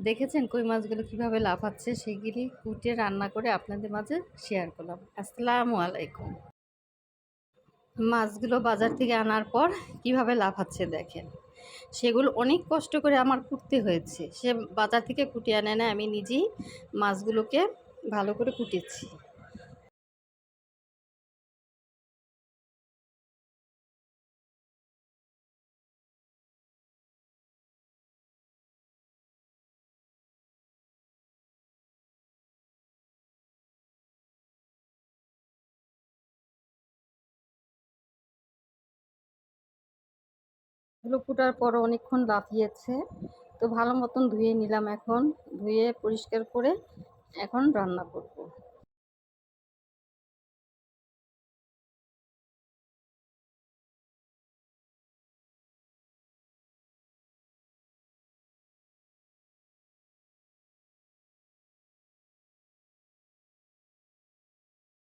দেখেছেন কই মাছগুলো কীভাবে লাফাচ্ছে সেগুলি কুটে রান্না করে আপনাদের মাঝে শেয়ার করলাম। আসসালামু আলাইকুম। মাছগুলো বাজার থেকে আনার পর কীভাবে লাফাচ্ছে দেখেন। সেগুলো অনেক কষ্ট করে আমার কুটতে হয়েছে। সে বাজার থেকে কুটিয়ে আনে না, আমি নিজেই মাছগুলোকে ভালো করে কুটেছি। এগুলো কুটার পর অনেকক্ষণ লাফিয়েছে। তো ভালো মতন ধুয়ে নিলাম এখন। ধুয়ে পরিষ্কার করে এখন রান্না করব।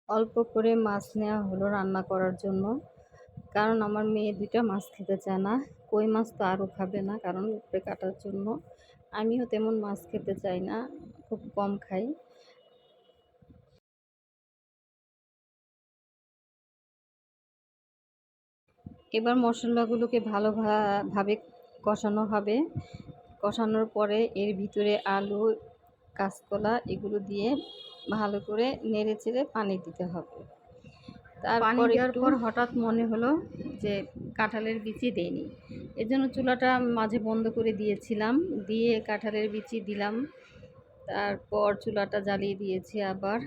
অল্প করে মাছ নেওয়া হলো রান্না করার জন্য। কারণ আমার মেয়ে দুইটা মাছ খেতে চায় না। কই মাছ তো আরও খাবে না কারণ উপরে কাটার জন্য। আমিও তেমন মাছ খেতে চাই না, খুব কম খাই। এবার মশলাগুলোকে ভালোভাবে কষানো হবে। কষানোর পরে এর ভিতরে আলু, কাঁচকলা এগুলো দিয়ে ভালো করে নেড়ে চেড়ে পানি দিতে হবে। তারপর দেওয়ার পর হঠাৎ মনে হলো যে কাঁঠালের বিচি দেয়নি এর জন্য চুলাটা মাঝে বন্ধ করে দিয়েছিলাম দিয়ে কাঁঠালের বিচি দিলাম। তারপর চুলাটা জ্বালিয়ে দিয়েছি আবার।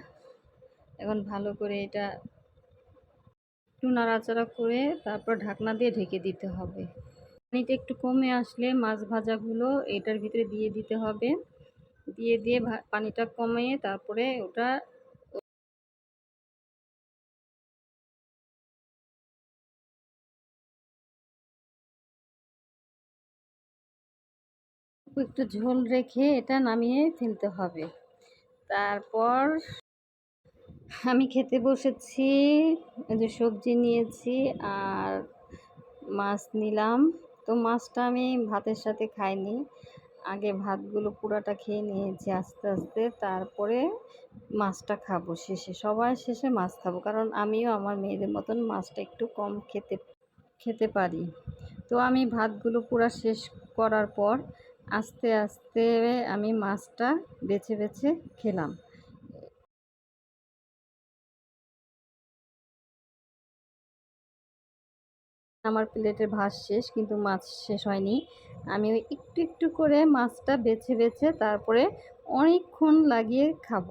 এখন ভালো করে এটা একটু নাড়াচাড়া করে তারপর ঢাকনা দিয়ে ঢেকে দিতে হবে। পানিটা একটু কমে আসলে মাছ ভাজাগুলো এটার ভিতরে দিয়ে দিতে হবে। দিয়ে দিয়ে পানিটা কমিয়ে তারপরে ওটা একটু ঝোল রেখে এটা নামিয়ে ফেলতে হবে। তারপর আমি খেতে বসেছি যে সবজি নিয়েছি আর মাছ নিলাম। তো মাছটা আমি ভাতের সাথে খাইনি, আগে ভাতগুলো পুরাটা খেয়ে নিয়েছি আস্তে আস্তে, তারপরে মাছটা খাব শেষে সবাই শেষে মাছ খাব, কারণ আমিও আমার মেয়েদের মতন মাছটা একটু কম খেতে খেতে পারি। তো আমি ভাতগুলো পুরা শেষ করার পর আস্তে আস্তে আমি মাছটা বেছে বেছে খেলাম। আমার প্লেটের ভাত শেষ, কিন্তু মাছ শেষ হয়নি। আমি ওই একটু একটু করে মাছটা বেছে বেছে তারপরে অনেকক্ষণ লাগিয়ে খাব।